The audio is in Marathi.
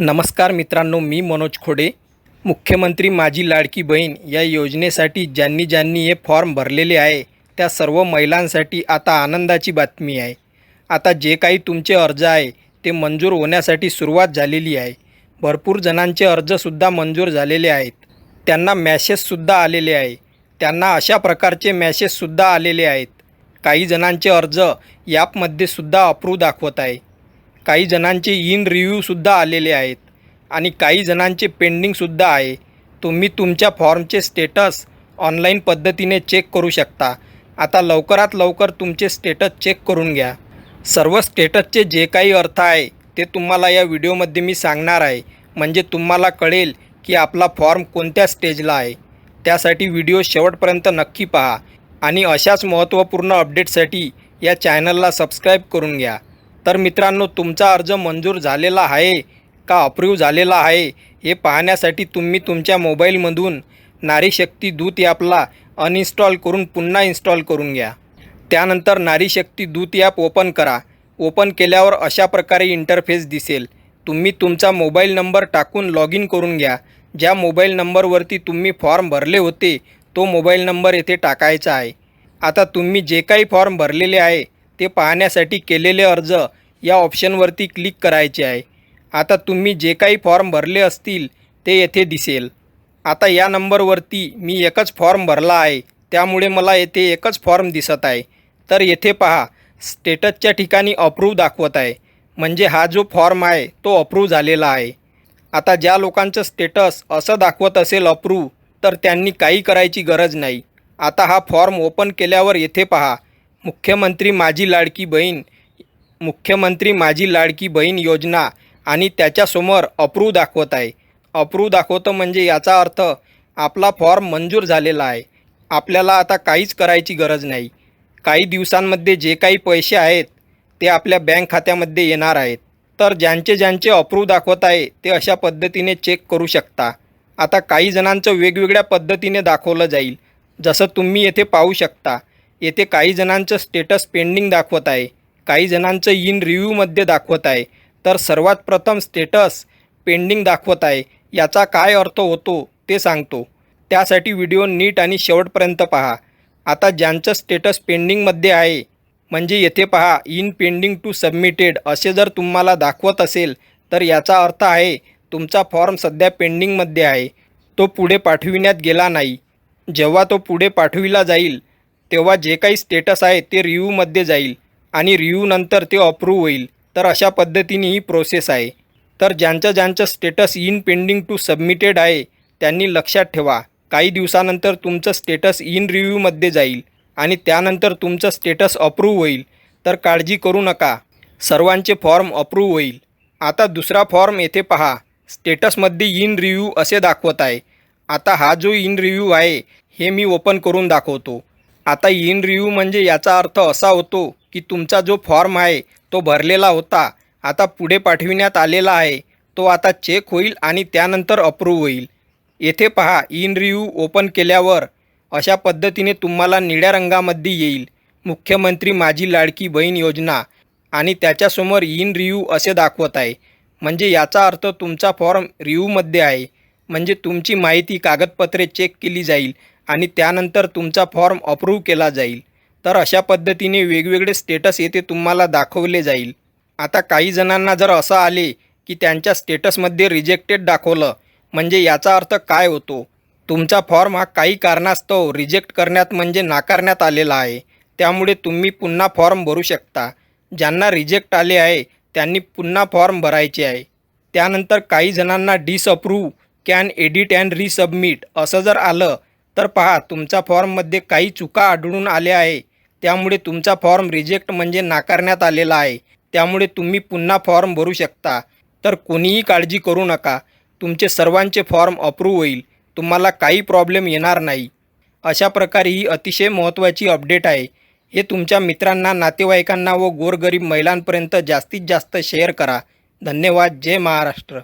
नमस्कार मित्रांनो मी मनोज खोडे मुख्यमंत्री माझी लाडकी बहीण या योजनेसाठी ज्यांनी ज्यांनी हे फॉर्म भरलेले आहे त्या सर्व महिलांसाठी आता आनंदाची बातमी आहे. आता जे काही तुमचे अर्ज आहे ते मंजूर होण्यासाठी सुरुवात झालेली आहे. भरपूर जणांचे अर्जसुद्धा मंजूर झालेले आहेत. त्यांना मॅसेजसुद्धा आलेले आहे. त्यांना अशा प्रकारचे मॅसेजसुद्धा आलेले आहेत. काही जणांचे अर्ज ॲपमध्ये सुद्धा अप्रूव्ह दाखवत आहे. काही जणांचे इन रिव्ह्यूसुद्धा आलेले आहेत आणि काही जणांचे पेंडिंगसुद्धा आहे. तुम्ही तुमच्या फॉर्मचे स्टेटस ऑनलाईन पद्धतीने चेक करू शकता. आता लवकरात लवकर तुमचे स्टेटस चेक करून घ्या. सर्व स्टेटसचे जे काही अर्थ आहे ते तुम्हाला या व्हिडिओमध्ये मी सांगणार आहे. म्हणजे तुम्हाला कळेल की आपला फॉर्म कोणत्या स्टेजला आहे. त्यासाठी व्हिडिओ शेवटपर्यंत नक्की पहा आणि अशाच महत्त्वपूर्ण अपडेटसाठी या चॅनलला सबस्क्राईब करून घ्या. तर मित्रांनो तुमचा अर्ज मंजूर झालेला आहे का अप्रूव्ह झालेला आहे हे पाहण्यासाठी तुम्ही तुमच्या मोबाईलमधून नारी शक्ती दूत ॲपला अनइन्स्टॉल करून पुन्हा इन्स्टॉल करून घ्या. त्यानंतर नारी शक्ती दूत ॲप ओपन करा. ओपन केल्यावर अशा प्रकारे इंटरफेस दिसेल. तुम्ही तुमचा मोबाईल नंबर टाकून लॉग इन करून घ्या. ज्या मोबाईल नंबरवरती तुम्ही फॉर्म भरले होते तो मोबाईल नंबर येथे टाकायचा आहे. आता तुम्ही जे काही फॉर्म भरलेले आहे ते पाहण्यासाठी केलेले अर्ज या ऑप्शनवरती क्लिक करायचे आहे. आता तुम्ही जे काही फॉर्म भरले असतील ते येथे दिसेल. आता या नंबरवरती मी एकच फॉर्म भरला आहे. त्यामुळे मला येथे एकच फॉर्म दिसत आहे. तर येथे पहा स्टेटसच्या ठिकाणी अप्रूव्ह दाखवत आहे. म्हणजे हा जो फॉर्म आहे तो अप्रूव्ह झालेला आहे. आता ज्या लोकांचं स्टेटस असं दाखवत असेल अप्रूव्ह तर त्यांनी काही करायची गरज नाही. आता हा फॉर्म ओपन केल्यावर येथे पहा मुख्यमंत्री माझी लाडकी बहीण मुख्यमंत्री माझी लाडकी बहीण योजना आणि त्याच्यासमोर अप्रूव्ह दाखवत आहे. अप्रूव्ह दाखवतं म्हणजे याचा अर्थ आपला फॉर्म मंजूर झालेला आहे. आपल्याला आता काहीच करायची गरज नाही. काही दिवसांमध्ये जे काही पैसे आहेत ते आपल्या बँक खात्यामध्ये येणार आहेत. तर ज्यांचे ज्यांचे अप्रूव्ह दाखवत आहे ते अशा पद्धतीने चेक करू शकता. आता काही जणांचं वेगवेगळ्या पद्धतीने दाखवलं जाईल. जसं तुम्ही येथे पाहू शकता. येथे काही जणांचं स्टेटस पेंडिंग दाखवत आहे. काही जणांचं इन रिव्ह्यूमध्ये दाखवत आहे. तर सर्वात प्रथम स्टेटस पेंडिंग दाखवत आहे. याचा काय अर्थ होतो ते सांगतो. त्यासाठी व्हिडिओ नीट आणि शेवटपर्यंत पहा. आता ज्यांचं स्टेटस पेंडिंगमध्ये आहे म्हणजे येथे पहा इन पेंडिंग टू सबमिटेड असे जर तुम्हाला दाखवत असेल तर याचा अर्थ आहे तुमचा फॉर्म सध्या पेंडिंगमध्ये आहे. तो पुढे पाठविण्यात गेला नाही. जेव्हा तो पुढे पाठविला जाईल तेव्हा जे काही स्टेटस आहे ते रिव्ह्यूमध्ये जाईल. आणि रिव्ह्यूनंतर ते अप्रूव्ह होईल. तर अशा पद्धतीने ही प्रोसेस आहे. तर ज्यांचं ज्यांचं status in pending to submitted आहे त्यांनी लक्षात ठेवा. काही दिवसानंतर तुमचं स्टेटस इन रिव्ह्यूमध्ये जाईल आणि त्यानंतर तुमचं स्टेटस अप्रूव्ह होईल. तर काळजी करू नका. सर्वांचे फॉर्म अप्रूव्ह होईल. आता दुसरा फॉर्म येथे पहा. स्टेटसमध्ये इन रिव्ह्यू असे दाखवत आहे. आता हा जो इन रिव्ह्यू आहे हे मी ओपन करून दाखवतो. आता इन रिव्ह्यू म्हणजे याचा अर्थ असा होतो की तुमचा जो फॉर्म आहे तो भरलेला होता आता पुढे पाठविण्यात आलेला आहे तो आता चेक होईल आणि त्यानंतर अप्रूव्ह होईल. येथे पहा इन रिव्ह्यू ओपन केल्यावर अशा पद्धतीने तुम्हाला निळ्या रंगामध्ये येईल. मुख्यमंत्री माझी लाडकी बहीण योजना आणि त्याच्यासमोर इन रिव्ह्यू असे दाखवत आहे. म्हणजे याचा अर्थ तुमचा फॉर्म रिव्ह्यूमध्ये आहे. म्हणजे तुमची माहिती कागदपत्रे चेक केली जाईल. आणि त्यानंतर तुमचा फॉर्म अप्रूव्ह केला जाईल. तर अशा पद्धतीने वेगवेगळे स्टेटस येथे तुम्हाला दाखवले जाईल. आता काही जणांना जर असं आले की त्यांच्या स्टेटसमध्ये रिजेक्टेड दाखवलं म्हणजे याचा अर्थ काय होतो? तुमचा फॉर्म हा काही कारणास्तव रिजेक्ट करण्यात म्हणजे नाकारण्यात आलेला आहे. त्यामुळे तुम्ही पुन्हा फॉर्म भरू शकता. ज्यांना रिजेक्ट आले आहे त्यांनी पुन्हा फॉर्म भरायचे आहे. त्यानंतर काही जणांना disapprove can edit and resubmit असं जर आलं तर पहा तुमच्या फॉर्ममध्ये काही चुका आढळून आल्या आहे. त्यामुळे तुमचा फॉर्म रिजेक्ट म्हणजे नाकारण्यात आलेला आहे. त्यामुळे तुम्ही पुन्हा फॉर्म भरू शकता. तर कोणीही काळजी करू नका. तुमचे सर्वांचे फॉर्म अप्रूव्ह होईल. तुम्हाला काही प्रॉब्लेम येणार नाही. अशा प्रकारे ही अतिशय महत्त्वाची अपडेट आहे. हे तुमच्या मित्रांना नातेवाईकांना व गोरगरीब महिलांपर्यंत जास्तीत जास्त शेअर करा. धन्यवाद. जय महाराष्ट्र.